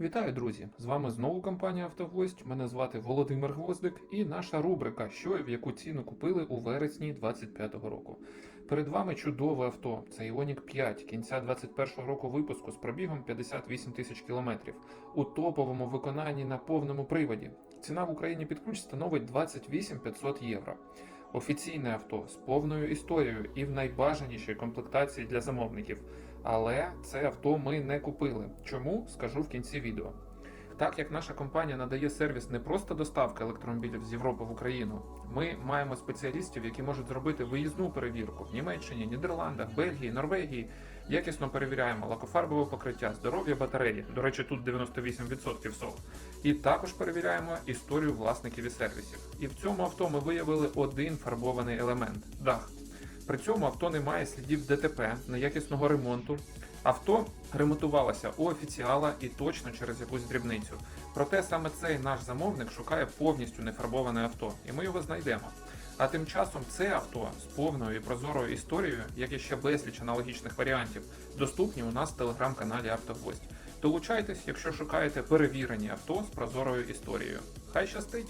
Вітаю, друзі! З вами знову компанія Автогвоздь. Мене звати Володимир Гвоздик і наша рубрика Що і в яку ціну купили у вересні 25-го року. Перед вами чудове авто. Це Ioniq 5 кінця 21-го року випуску з пробігом 58 тисяч кілометрів у топовому виконанні на повному приводі. Ціна в Україні під ключ становить 28 500 євро. Офіційне авто з повною історією і в найбажанішій комплектації для замовників. Але це авто ми не купили. Чому скажу в кінці відео. Так як наша компанія надає сервіс не просто доставки електромобілів з Європи в Україну, ми маємо спеціалістів, які можуть зробити виїзну перевірку в Німеччині, Нідерландах, Бельгії, Норвегії. Якісно перевіряємо лакофарбове покриття, здоров'я батареї. До речі, тут 98% СО. І також перевіряємо історію власників і сервісів. І в цьому авто ми виявили один фарбований елемент дах. При цьому авто не має слідів ДТП, неякісного ремонту. Авто ремонтувалося у офіціала і точно через якусь дрібницю. Проте саме цей наш замовник шукає повністю нефарбоване авто, і ми його знайдемо. А тим часом це авто з повною і прозорою історією, як і ще безліч аналогічних варіантів, доступні у нас в телеграм-каналі Автогвоздь. Долучайтесь, якщо шукаєте перевірені авто з прозорою історією. Хай щастить!